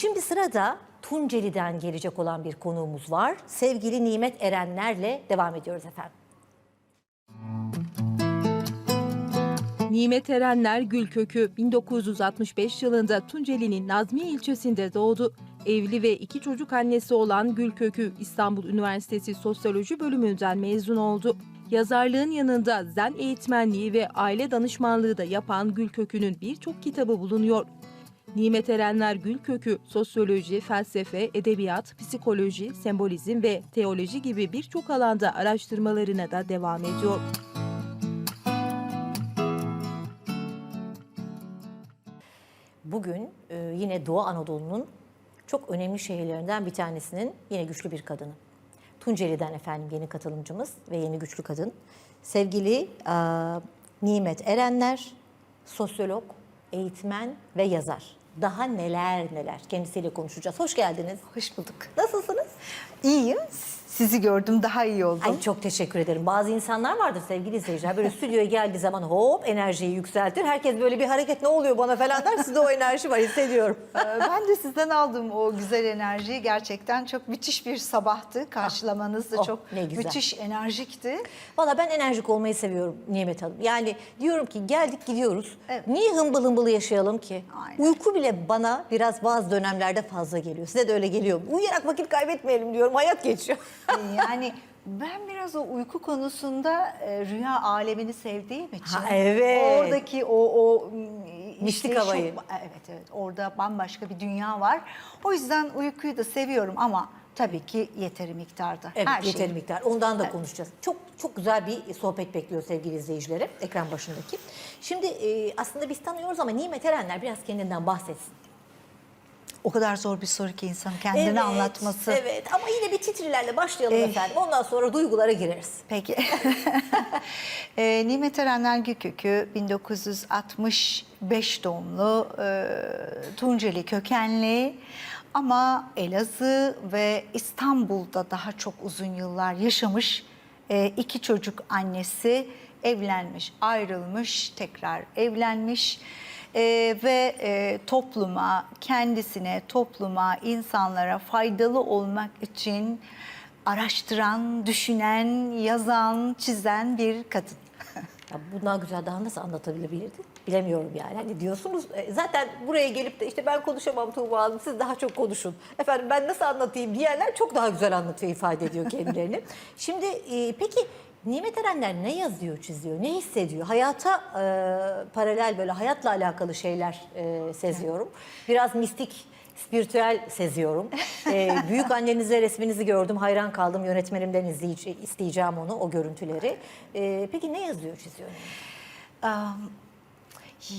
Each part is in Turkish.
Şimdi sırada Tunceli'den gelecek olan bir konuğumuz var. Sevgili Nimet Erenler'le devam ediyoruz efendim. Nimet Erenler Gülkökü 1965 yılında Tunceli'nin Nazmiye ilçesinde doğdu. Evli ve iki çocuk annesi olan Gülkökü İstanbul Üniversitesi Sosyoloji bölümünden mezun oldu. Yazarlığın yanında zen eğitmenliği ve aile danışmanlığı da yapan Gülkökü'nün birçok kitabı bulunuyor. Nimet Erenler Gülkökü, sosyoloji, felsefe, edebiyat, psikoloji, sembolizm ve teoloji gibi birçok alanda araştırmalarına da devam ediyor. Bugün e, yine Doğu Anadolu'nun çok önemli şehirlerinden bir tanesinin yine güçlü bir kadını. Tunceli'den efendim yeni katılımcımız ve yeni güçlü kadın. Sevgili e, Nimet Erenler, sosyolog, eğitmen ve yazar. Daha neler neler kendisiyle konuşacağız. Hoş geldiniz. Hoş bulduk. Nasılsınız? İyiyim. Sizi gördüm daha iyi oldum. Ay çok teşekkür ederim. Bazı insanlar vardır sevgili izleyiciler. Böyle stüdyoya geldiği zaman hop enerjiyi yükseltir. Herkes böyle bir hareket ne oluyor bana falan der. Sizde o enerji var hissediyorum. Ee, ben de sizden aldım o güzel enerjiyi. Gerçekten çok müthiş bir sabahtı. Karşılamanız da Oh, çok ne güzel. müthiş enerjikti. Valla ben enerjik olmayı seviyorum Nimet Hanım. Yani diyorum ki geldik gidiyoruz. Evet. Niye hımbıl hımbıl yaşayalım ki? Aynen. Uyku bile bana biraz bazı dönemlerde fazla geliyor. Size de öyle geliyor. Uyuyarak vakit kaybetmeyelim diyorum. Hayat geçiyor. Ee, yani ben biraz o uyku konusunda e, rüya alemini sevdiğim için. Ha, evet. Oradaki o o m, Mistik şu- havayı. evet evet. Orada bambaşka bir dünya var. O yüzden uykuyu da seviyorum ama tabii ki yeteri miktarda. Evet Her yeteri şey. miktar. Ondan da konuşacağız. Çok çok güzel bir sohbet bekliyor sevgili izleyicilerim ekran başındaki. Şimdi e, aslında biz tanıyoruz ama Nimet Erenler biraz kendinden bahsetsin. O kadar zor bir soru ki insanın kendini Evet, anlatması. Evet ama yine bir titrilerle başlayalım Eh. efendim. Ondan sonra duygulara gireriz. Peki. e, Nimet Erenler Gülkökü 1965 doğumlu e, Tunceli kökenli ama Elazığ ve İstanbul'da daha çok uzun yıllar yaşamış e, iki çocuk annesi evlenmiş, ayrılmış, tekrar evlenmiş. E, ve e, topluma, kendisine, topluma, insanlara faydalı olmak için araştıran, düşünen, yazan, çizen bir kadın. Ya bundan güzel daha nasıl anlatabilirdi? Bilemiyorum yani. Hani diyorsunuz e, zaten buraya gelip de işte ben konuşamam Tuğba Hanım siz daha çok konuşun. Efendim ben nasıl anlatayım diyenler çok daha güzel anlatıyor, ifade ediyor kendilerini. Şimdi e, peki Nimet Erenler ne yazıyor, çiziyor, ne hissediyor? Hayata e, paralel böyle hayatla alakalı şeyler e, seziyorum. Biraz mistik, spiritüel seziyorum. E, büyük annenize resminizi gördüm, hayran kaldım. Yönetmenimden izleyece- isteyeceğim onu, o görüntüleri. E, peki ne yazıyor, çiziyor? Am,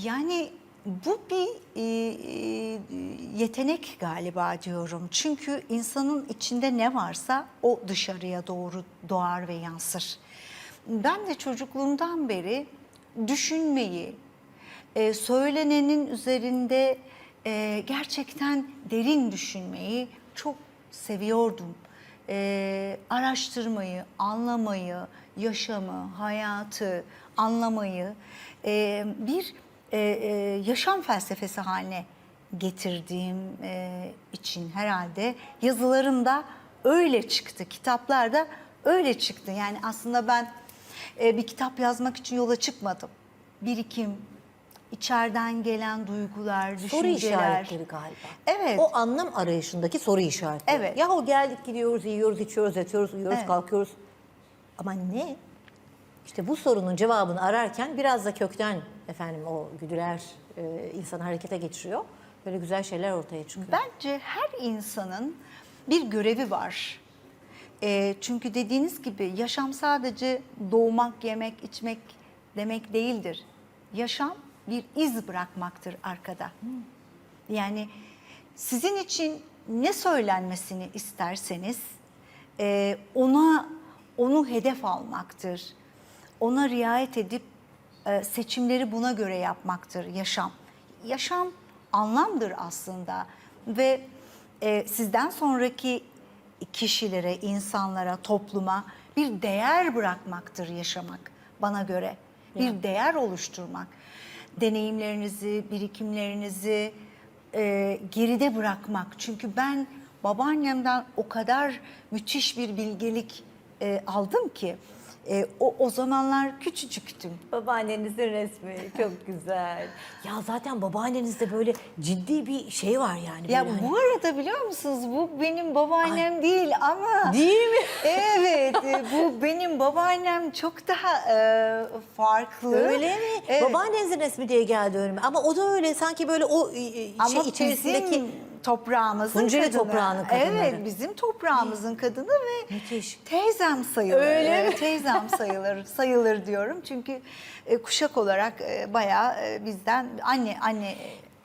Yani bu bir e, e, yetenek galiba diyorum. Çünkü insanın içinde ne varsa o dışarıya doğru doğar ve yansır. Ben de çocukluğumdan beri düşünmeyi, e, söylenenin üzerinde e, gerçekten derin düşünmeyi çok seviyordum. E, araştırmayı, anlamayı, yaşamı, hayatı anlamayı bir yaşam felsefesi haline getirdiğim için herhalde yazılarımda öyle çıktı, kitaplarda öyle çıktı. Yani aslında ben e, bir kitap yazmak için yola çıkmadım. Birikim, içeriden gelen duygular, Soru düşünceler. işaretleri galiba. Evet. O anlam arayışındaki soru işaretleri. Evet. Yahu geldik gidiyoruz, yiyoruz, içiyoruz, yatıyoruz, uyuyoruz, Evet. kalkıyoruz. Ama ne? İşte bu sorunun cevabını ararken biraz da kökten efendim o güdüler e, insanı harekete geçiriyor. Böyle güzel şeyler ortaya çıkıyor. Bence her insanın bir görevi var. Ee, çünkü dediğiniz gibi yaşam sadece doğmak, yemek, içmek demek değildir. Yaşam bir iz bırakmaktır arkada. Yani sizin için ne söylenmesini isterseniz e, ona onu hedef almaktır. Ona riayet edip e, seçimleri buna göre yapmaktır yaşam. Yaşam anlamdır aslında ve e, sizden sonraki kişilere, insanlara, topluma bir değer bırakmaktır yaşamak bana göre. Bir değer oluşturmak. Deneyimlerinizi, birikimlerinizi e, geride bırakmak. Çünkü ben babaannemden o kadar müthiş bir bilgelik e, aldım ki e, o, o zamanlar küçücüktüm. Babaannenizin resmi çok güzel. Ya zaten babaannenizde böyle ciddi bir şey var yani. Ya böyle hani- bu arada biliyor musunuz bu benim babaannem değil ama Değil mi? Evet e, bu benim babaannem çok daha e, farklı. Öyle mi? Evet. Babaannenizin resmi diye geldi önüme. Ama o da öyle sanki böyle o e, e, Ama şey içerisindeki bizim toprağımızın Tunceli kadını. toprağının kadınları. Evet bizim toprağımızın kadını ve Müthiş. teyzem sayılır. Öyle mi? Teyzem sayılır sayılır diyorum. Çünkü e, kuşak olarak e, bayağı e, bizden anne anne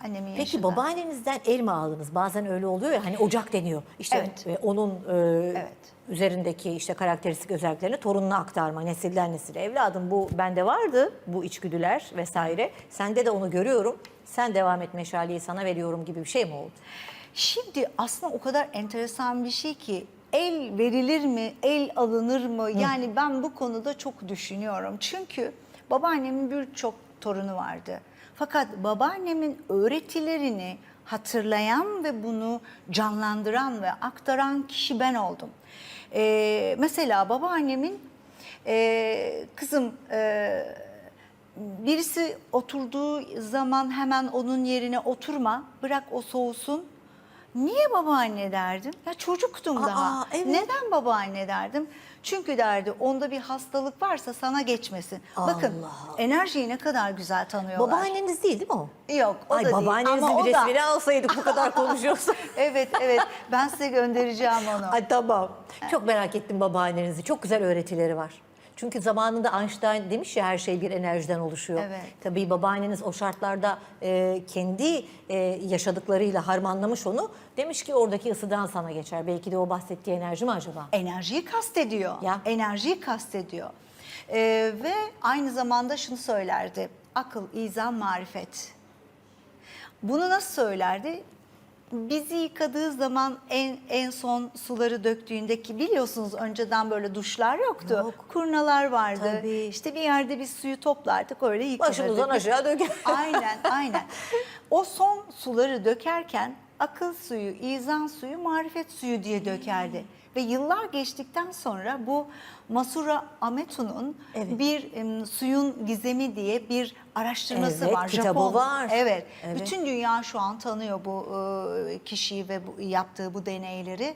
annemin Peki yaşında. babaannenizden el mi aldınız? Bazen öyle oluyor ya hani ocak deniyor. İşte Evet. e, onun e, üzerindeki işte karakteristik özelliklerini torununa aktarma nesilden nesile. Evladım bu bende vardı bu içgüdüler vesaire. Sende de onu görüyorum. Sen devam et meşaleyi sana veriyorum gibi bir şey mi oldu? Şimdi aslında o kadar enteresan bir şey ki el verilir mi, el alınır mı? Yani ben bu konuda çok düşünüyorum. Çünkü babaannemin birçok torunu vardı. Fakat babaannemin öğretilerini hatırlayan ve bunu canlandıran ve aktaran kişi ben oldum. Ee, mesela babaannemin e, kızım e, birisi oturduğu zaman hemen onun yerine oturma, bırak o soğusun. Niye babaanne derdim? Ya çocuktum Aa, daha. evet. Neden babaanne derdim? Çünkü derdi onda bir hastalık varsa sana geçmesin. Bakın Allah. enerjiyi ne kadar güzel tanıyorlar. Babaanneniz değil değil mi o? Yok o Ay da değil babaannenizin ama o bir da. resmini alsaydık bu kadar konuşuyorsak. Evet evet ben size göndereceğim onu. Ay tamam. Çok merak ettim babaannenizi. Çok güzel öğretileri var. Çünkü zamanında Einstein demiş ya her şey bir enerjiden oluşuyor. Evet. Tabii babaanneniz o şartlarda e, kendi e, yaşadıklarıyla harmanlamış onu. Demiş ki oradaki ısıdan sana geçer. Belki de o bahsettiği enerji mi acaba? enerjiyi kastediyor. Ya. Enerjiyi kastediyor. Ee, ve aynı zamanda şunu söylerdi. Akıl, izan, marifet. Bunu nasıl söylerdi? Bizi yıkadığı zaman en en son suları döktüğündeki biliyorsunuz önceden böyle duşlar yoktu. Yok. Kurnalar vardı. Tabii. İşte bir yerde bir suyu toplardık öyle yıkanırdık. Başımızdan aşağı döker. Aynen, aynen. O son suları dökerken akıl suyu, izan suyu, marifet suyu diye dökerdi. Ve yıllar geçtikten sonra bu Masura Ametu'nun Evet. bir em, suyun gizemi diye bir araştırması Evet, var. kitabı Japon. var. Evet. Evet. Bütün dünya şu an tanıyor bu e, kişiyi ve bu, yaptığı bu deneyleri.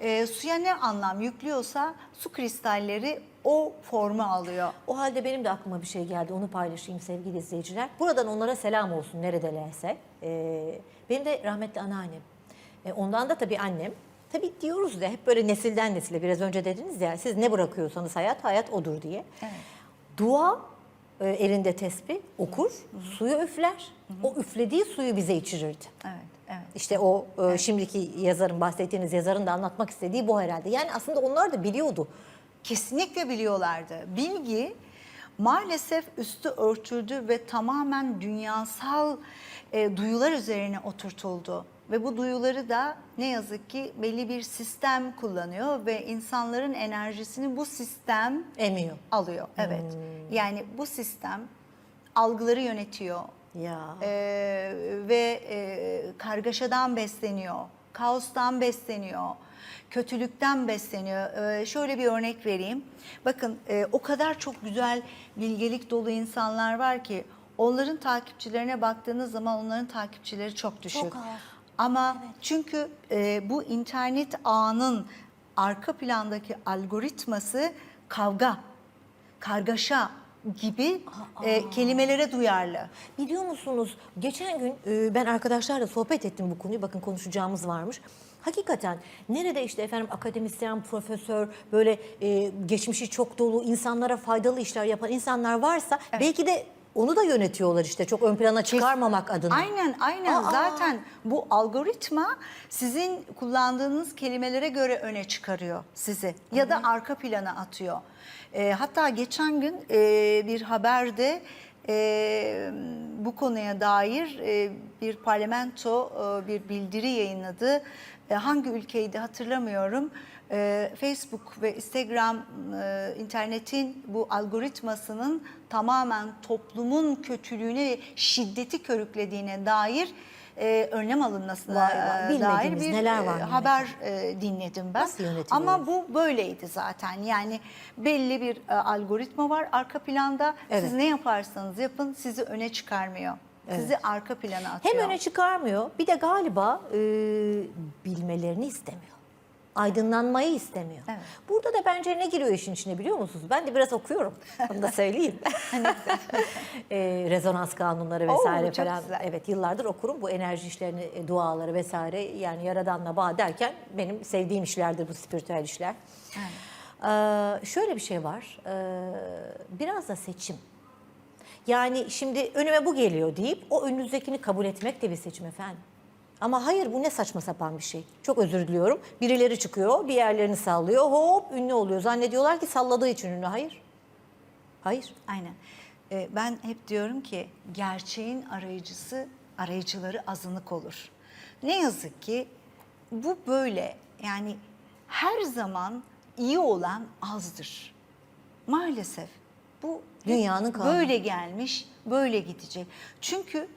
E, suya ne anlam yüklüyorsa su kristalleri o formu alıyor. O halde benim de aklıma bir şey geldi. Onu paylaşayım sevgili izleyiciler. Buradan onlara selam olsun neredelerse. Ee, benim de rahmetli anneannem. Ee, ondan da tabii annem. Tabii diyoruz da hep böyle nesilden nesile biraz önce dediniz ya siz ne bırakıyorsanız hayat hayat odur diye. Dua e, elinde tesbih okur, suyu üfler. O üflediği suyu bize içirirdi. Evet, evet. İşte o e, şimdiki yazarın bahsettiğiniz yazarın da anlatmak istediği bu herhalde. Yani aslında onlar da biliyordu. Kesinlikle biliyorlardı. Bilgi maalesef üstü örtüldü ve tamamen dünyasal e, duyular üzerine oturtuldu. Ve bu duyuları da ne yazık ki belli bir sistem kullanıyor ve insanların enerjisini bu sistem Emiyor. alıyor. Evet. Yani bu sistem algıları yönetiyor. Ya. Ee, ve e, kargaşadan besleniyor, kaostan besleniyor, kötülükten besleniyor. Ee, şöyle bir örnek vereyim. Bakın e, o kadar çok güzel bilgelik dolu insanlar var ki onların takipçilerine baktığınız zaman onların takipçileri çok düşük. Çok az. Ama çünkü e, bu internet ağının arka plandaki algoritması kavga, kargaşa gibi e, kelimelere duyarlı. Biliyor musunuz geçen gün e, ben arkadaşlarla sohbet ettim bu konuyu. Bakın konuşacağımız varmış. Hakikaten nerede işte efendim akademisyen, profesör, böyle e, geçmişi çok dolu, insanlara faydalı işler yapan insanlar varsa belki de onu da yönetiyorlar işte çok ön plana çıkarmamak adına. Aynen aynen Aa! zaten bu algoritma sizin kullandığınız kelimelere göre öne çıkarıyor sizi ya da arka plana atıyor. E, hatta geçen gün e, bir haberde e, bu konuya dair e, bir parlamento e, bir bildiri yayınladı. E, hangi ülkeydi hatırlamıyorum. E, Facebook ve Instagram e, internetin bu algoritmasının tamamen toplumun kötülüğüne ve şiddeti körüklediğine dair e, önlem alınmasına Vay vay, bilmediğimiz dair bir neler var e, haber e, dinledim ben. Nasıl? Ama bu böyleydi zaten. Yani belli bir e, algoritma var arka planda. Evet. Siz ne yaparsanız yapın sizi öne çıkarmıyor. Sizi arka plana atıyor. Hem öne çıkarmıyor bir de galiba e, bilmelerini istemiyor. Aydınlanmayı istemiyor. Evet. Burada da bence ne giriyor işin içine biliyor musunuz? Ben de biraz okuyorum. Onu da söyleyeyim. e, rezonans kanunları Oo, vesaire çok falan. güzel. Evet yıllardır okurum bu enerji işlerini, e, duaları vesaire. Yani yaradanla bağ derken benim sevdiğim işlerdir bu spiritüel işler. Ee, şöyle bir şey var. Ee, biraz da seçim. Yani şimdi önüme bu geliyor deyip o önünüzdekini kabul etmek de bir seçim efendim. Ama hayır bu ne saçma sapan bir şey. Çok özür diliyorum. Birileri çıkıyor, bir yerlerini sallıyor, hop ünlü oluyor. Zannediyorlar ki salladığı için ünlü. Hayır. Hayır. Aynen. Ee, ben hep diyorum ki gerçeğin arayıcısı, arayıcıları azınlık olur. Ne yazık ki bu böyle. Yani her zaman iyi olan azdır. Maalesef bu Dünyanın kanunu. böyle gelmiş, böyle gidecek. Çünkü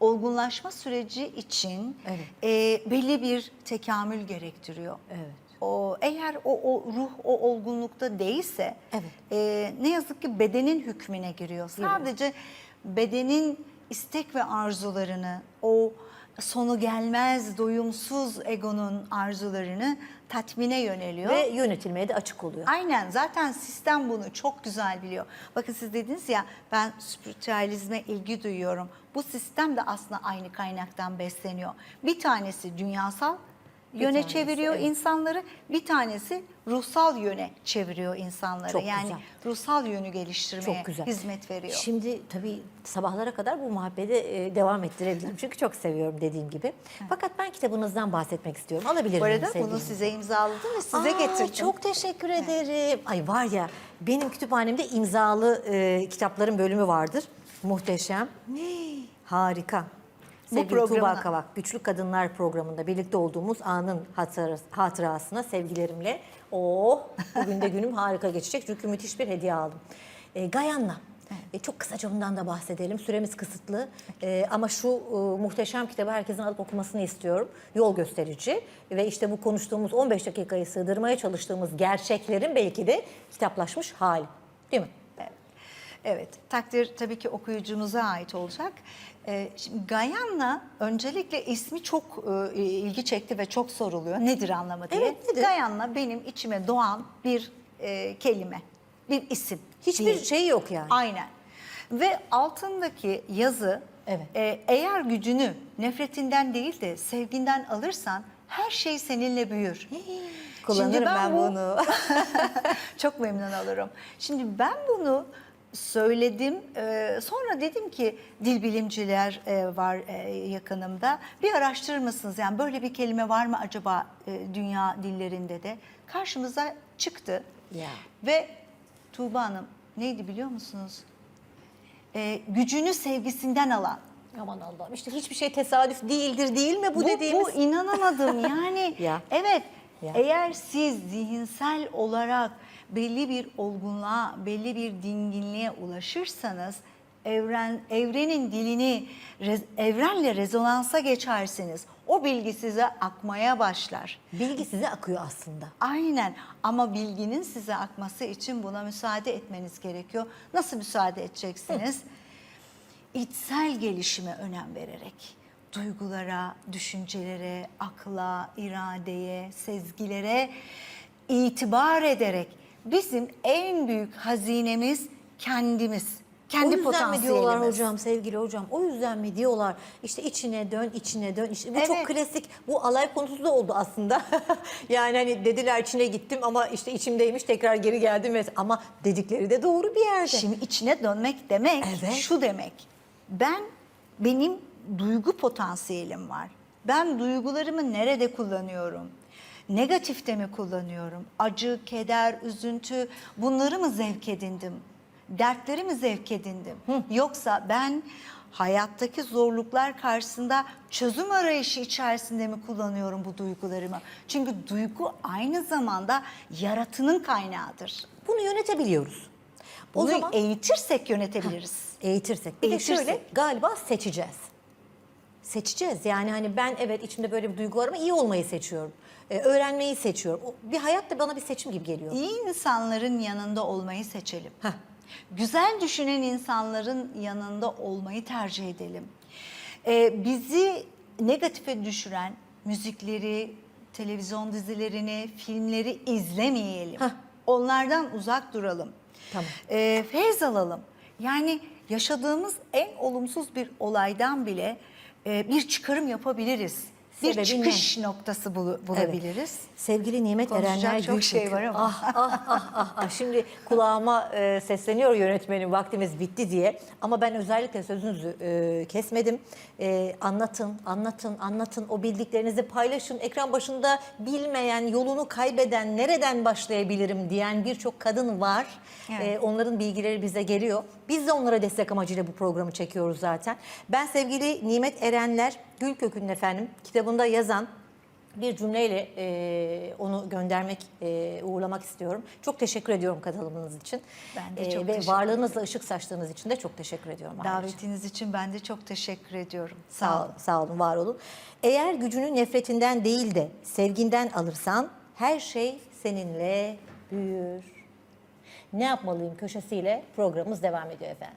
olgunlaşma süreci için Evet. e, belli bir tekamül gerektiriyor. Evet. O eğer o, o ruh o olgunlukta değilse Evet. e, ne yazık ki bedenin hükmüne giriyor. Sadece bedenin istek ve arzularını, o sonu gelmez, doyumsuz egonun arzularını tatmine yöneliyor. Ve yönetilmeye de açık oluyor. Aynen zaten sistem bunu çok güzel biliyor. Bakın siz dediniz ya ben spiritüalizme ilgi duyuyorum. Bu sistem de aslında aynı kaynaktan besleniyor. Bir tanesi dünyasal yöne tanesi, çeviriyor evet. insanları. Bir tanesi ruhsal yöne çeviriyor insanları. Çok yani güzel. ruhsal yönü geliştirmeye Çok güzel. hizmet veriyor. Şimdi tabii sabahlara kadar bu muhabbeti e, devam ettirebilirim. Çünkü çok seviyorum dediğim gibi. Fakat ben kitabınızdan bahsetmek istiyorum. Alabilir Bu miyim arada sevgili bunu size imzaladım ve size Aa, getirdim. Çok teşekkür ederim. Ay var ya benim kütüphanemde imzalı e, kitapların bölümü vardır. Muhteşem. Harika. Bu Sevgili Tuğba programına- Kavak, Güçlü Kadınlar programında birlikte olduğumuz anın hatırası- hatırasına sevgilerimle. Oh, bugün de günüm harika geçecek çünkü müthiş bir hediye aldım. E, Gayan'la. E, çok kısaca ondan da bahsedelim. Süremiz kısıtlı. E, ama şu e, muhteşem kitabı herkesin alıp okumasını istiyorum. Yol gösterici ve işte bu konuştuğumuz 15 dakikayı sığdırmaya çalıştığımız gerçeklerin belki de kitaplaşmış hali. Değil mi? Evet, takdir tabii ki okuyucumuza ait olacak. Ee, şimdi Gayan'la öncelikle ismi çok e, ilgi çekti ve çok soruluyor. Nedir anlamı diye. Evet, nedir? Gayan'la benim içime doğan bir e, kelime, bir isim. Hiçbir değil. şey yok yani. Aynen. Ve altındaki yazı Evet. e, eğer gücünü nefretinden değil de sevginden alırsan her şey seninle büyür. Kullanırım Şimdi ben, bu- bunu. Çok memnun olurum. Şimdi ben bunu söyledim. Ee, sonra dedim ki dil bilimciler e, var e, yakınımda. Bir araştırır mısınız? Yani böyle bir kelime var mı acaba e, dünya dillerinde de? Karşımıza çıktı. Ya. Ve Tuğba Hanım neydi biliyor musunuz? Ee, gücünü sevgisinden alan. Aman Allah'ım işte hiçbir şey tesadüf değildir değil mi bu, Bu, dediğimiz? bu inanamadım yani. Ya. Evet. Ya. Eğer siz zihinsel olarak belli bir olgunluğa, belli bir dinginliğe ulaşırsanız evren evrenin dilini evrenle rezonansa geçersiniz. O bilgi size akmaya başlar. Bilgi size akıyor aslında. Aynen ama bilginin size akması için buna müsaade etmeniz gerekiyor. Nasıl müsaade edeceksiniz? İçsel gelişime önem vererek duygulara, düşüncelere, akla, iradeye, sezgilere itibar ederek bizim en büyük hazinemiz kendimiz. Kendi o yüzden mi diyorlar hocam sevgili hocam? O yüzden mi diyorlar? İşte içine dön, içine dön. İşte bu çok Evet. klasik. Bu alay konusu da oldu aslında. yani hani dediler içine gittim ama işte içimdeymiş tekrar geri geldim. Ama dedikleri de doğru bir yerde. Şimdi içine dönmek demek Evet. şu demek. Ben benim duygu potansiyelim var. Ben duygularımı nerede kullanıyorum? Negatifte mi kullanıyorum? Acı, keder, üzüntü bunları mı zevk edindim? Dertleri mi zevk edindim? Yoksa ben hayattaki zorluklar karşısında çözüm arayışı içerisinde mi kullanıyorum bu duygularımı? Çünkü duygu aynı zamanda yaratının kaynağıdır. Bunu yönetebiliyoruz. O Bunu zaman eğitirsek yönetebiliriz. eğitirsek. Bir de Eğitirsek. şöyle galiba seçeceğiz. Seçeceğiz. Yani hani ben evet içimde böyle bir duygu var ama iyi olmayı seçiyorum. Ee, öğrenmeyi seçiyorum. O- Bir hayat da bana bir seçim gibi geliyor. İyi insanların yanında olmayı seçelim. Heh. Güzel düşünen insanların yanında olmayı tercih edelim. Ee, bizi negatife düşüren müzikleri, televizyon dizilerini, filmleri izlemeyelim. Heh. Onlardan uzak duralım. Tamam. Ee, feyz alalım. Yani yaşadığımız en olumsuz bir olaydan bile e, bir çıkarım yapabiliriz. Bir Sebebi çıkış noktası bulu- bulabiliriz. Sevgili Nimet Konuşacak Erenler çok şey Gülkökü. var ama. Ah, ah, ah, ah, ah. Şimdi kulağıma e, sesleniyor yönetmenim vaktimiz bitti diye. Ama ben özellikle sözünüzü e, kesmedim. E, anlatın, anlatın, anlatın. O bildiklerinizi paylaşın. Ekran başında bilmeyen, yolunu kaybeden, nereden başlayabilirim diyen birçok kadın var. Evet. E, onların bilgileri bize geliyor. Biz de onlara destek amacıyla bu programı çekiyoruz zaten. Ben sevgili Nimet Erenler Gülkökü'nün efendim kitabında yazan bir cümleyle e, onu göndermek, e, uğurlamak istiyorum. Çok teşekkür ediyorum katılımınız için. Ben de çok Ve teşekkür varlığınızla ışık saçtığınız için de çok teşekkür ediyorum. ayrıca. Davetiniz için ben de çok teşekkür ediyorum. Sağ olun, sağ olun, var olun. Eğer gücünü nefretinden değil de sevginden alırsan her şey seninle büyür. Ne yapmalıyım köşesiyle programımız devam ediyor efendim.